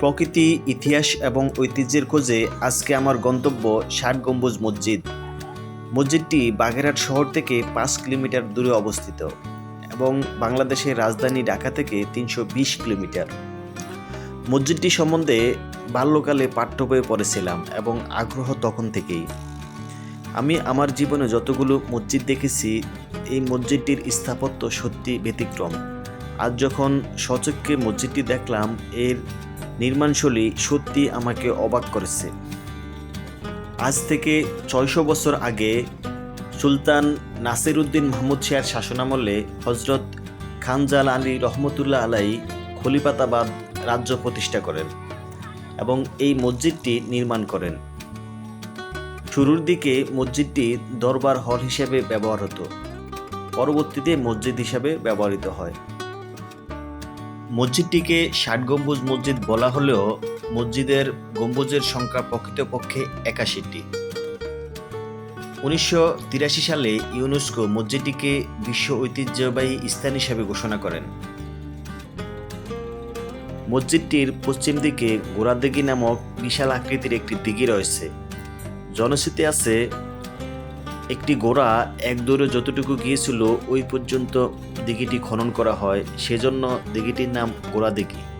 প্রকৃতি, ইতিহাস এবং ঐতিহ্যের খোঁজে আজকে আমার গন্তব্য ষাট গম্বুজ মসজিদ। মসজিদটি বাগেরহাট শহর থেকে পাঁচ কিলোমিটার দূরে অবস্থিত এবং বাংলাদেশের রাজধানী ঢাকা থেকে তিনশো বিশ কিলোমিটার। মসজিদটি সম্বন্ধে বাল্যকালে পাঠ্য বইয়ে পড়েছিলাম এবং আগ্রহ তখন থেকেই। আমি আমার জীবনে যতগুলো মসজিদ দেখেছি, এই মসজিদটির স্থাপত্য সত্যি ব্যতিক্রম। আজ যখন সচক্ষে মসজিদটি দেখলাম, এর নির্মাণশৈলী সত্যি আমাকে অবাক করেছে। আজ থেকে ছয়শো বছর আগে সুলতান নাসির উদ্দিন মাহমুদ শাহের শাসনামলে হজরত খানজাল আলী রহমতুল্লাহ আলাই খলিফাতাবাদ রাজ্য প্রতিষ্ঠা করেন এবং এই মসজিদটি নির্মাণ করেন। শুরুর দিকে মসজিদটি দরবার হল হিসেবে ব্যবহার হতো পরবর্তীতে মসজিদ হিসাবে ব্যবহৃত হয়। মসজিদটিকে ষাট গম্বুজ মসজিদ বলা হলেও মসজিদের গম্বুজের সংখ্যা প্রকৃতপক্ষে একাশিটি। উনিশশো তিরাশি সালে ইউনেস্কো মসজিদটিকে বিশ্ব ঐতিহ্যবাহী স্থান হিসাবে ঘোষণা করেন। মসজিদটির পশ্চিম দিকে গোড়াদিঘি নামক বিশাল আকৃতির একটি দিঘি রয়েছে। জনশ্রুতি আছে একটি গোড়া এক যতটুকু গিয়েছিল, ওই পর্যন্ত দিঘিটি খনন করা হয়। সেজন্য দিঘিটির নাম গোড়া দিঘি